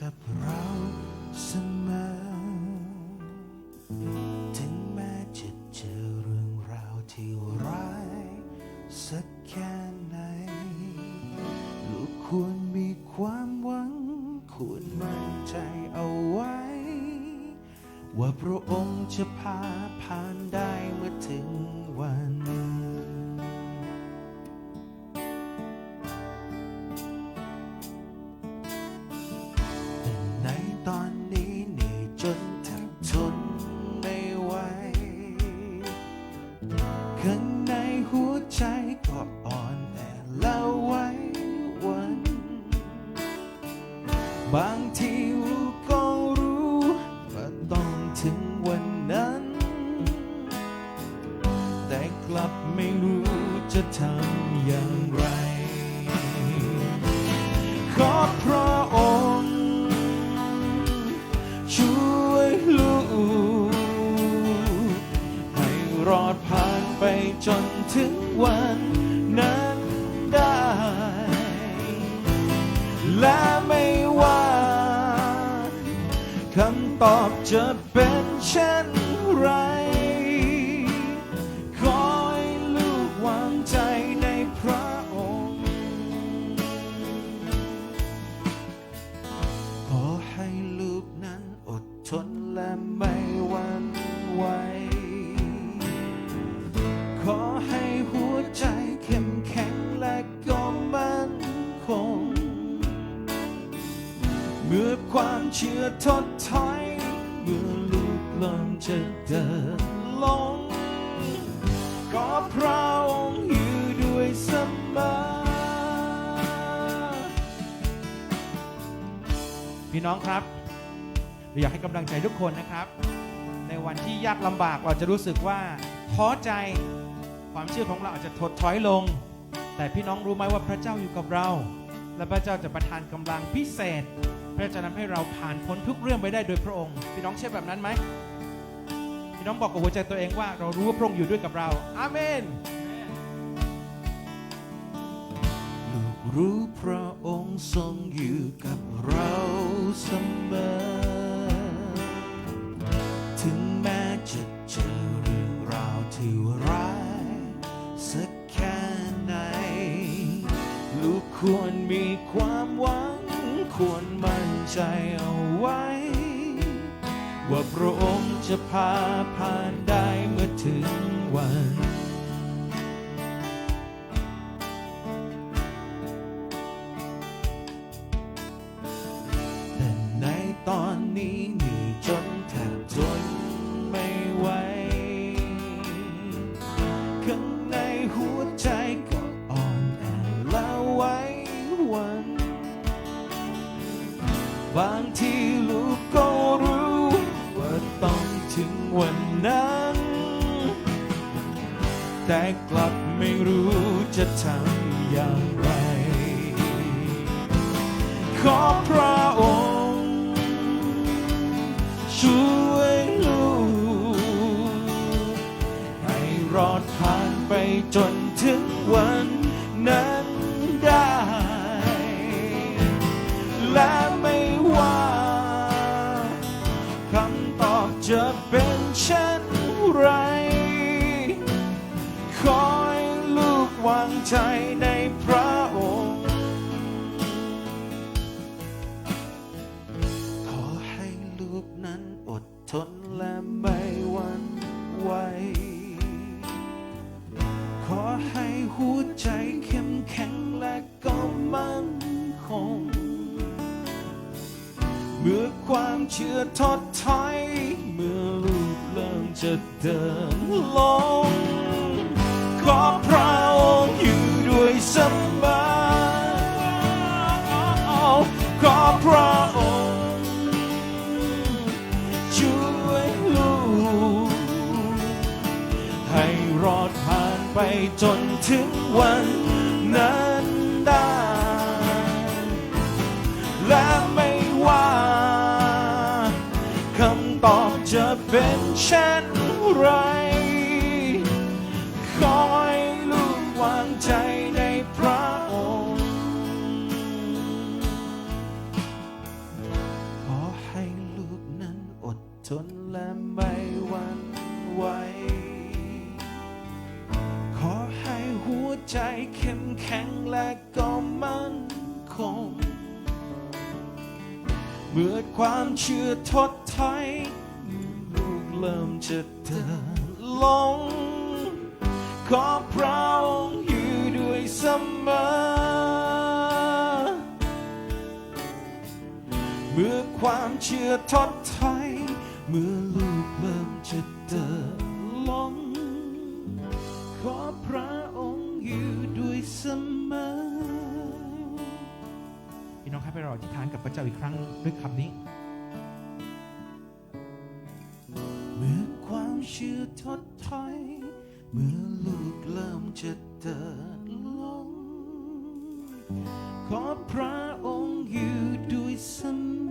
กับเราเสมอ ถึงแม้จะเจอเรื่องราวที่ร้ายสักแค่ไหน ลูกควรมีความหวัง ควรมั่นใจเอาไว้ ว่าพระองค์จะพาผ่านได้เมื่อถึงวัน ข้างในหัวใจก็อ่อนแอแล้วไว้วัน บางทีรู้ก็รู้ว่าต้องถึงวันนั้น แต่กลับไม่รู้จะทำ อบจะเป็นเช่นไร ขอให้ลูกวางใจในพระองค์ ขอให้ลูกนั้นอดทนและไม่หวั่นไหว ขอให้หัวใจเข้มแข็งและก็มั่นคง เมื่อความเชื่อทดถอยเมื่อ จะเดินลง ก็พระองค์อยู่ด้วยเสมอพี่น้องครับเราอยากให้กำลังใจทุกคนนะครับ ในวันที่ยากลำบากเราจะรู้สึกว่าท้อใจความเชื่อของเราอาจจะถดถอยลง แต่พี่น้องรู้ไหมว่าพระเจ้าอยู่กับเรา และพระเจ้าจะประทานกำลังพิเศษ พระเจ้าจะทำให้เราผ่านพ้นทุกเรื่องไปได้โดยพระองค์ พี่น้องเชื่อแบบนั้นไหม พี่น้องบอกกับหัวใจตัวเองว่าเรารู้ว่าพระองค์อยู่ด้วยกับเรา อาเมน ลูกรู้พระองค์ทรงอยู่กับเราเสมอ ถึงแม้จะเจอเรื่องราวที่ร้ายสักแค่ไหน ลูกควรมีความหวัง ควรมั่นใจเอาไว้ ว่าพระองค์ จะพาผ่านได้เมื่อถึงวัน วันนั้น แต่กลับไม่รู้จะทำอย่างไร ขอพระองค์ ช่วยลูกให้รอดผ่านไปจนถึงวันนั้นได้ และไม่ว่าคำตอบจะเป็น ใจในพระองค์ ขอให้ลูกนั้นอดทนและไม่หวั่นไหว ขอให้หัวใจเข้มแข็งและก็มั่นคง เมื่อความเชื่อทดถอยเมื่อลูกเริ่มจะเดินลง จนถึงวันนั้นได้ และไม่ว่าคำตอบจะเป็นเช่นไรขอให้ลูกวางใจในพระองค์ ขอให้ลูกนั้นอดทนและไม่ ใจเข้มแข็งและก็มั่นคง เมื่อความเชื่อทดถอยเเริ่มจะเดินลง ขอพระองค์อยู่ด้วยเสมอ เมื่อความเชื่อทดถอยเมื่อลูกเริ่มจะเดิน องครับให้เราอธิษฐานกับพระเจ้าอีกครั้งด้วยคำนี้ เมื่อความเชื่อทดถอย เมื่อลูกเริ่มจะเดินลง ขอพระองค์อยู่ด้วยเสมอ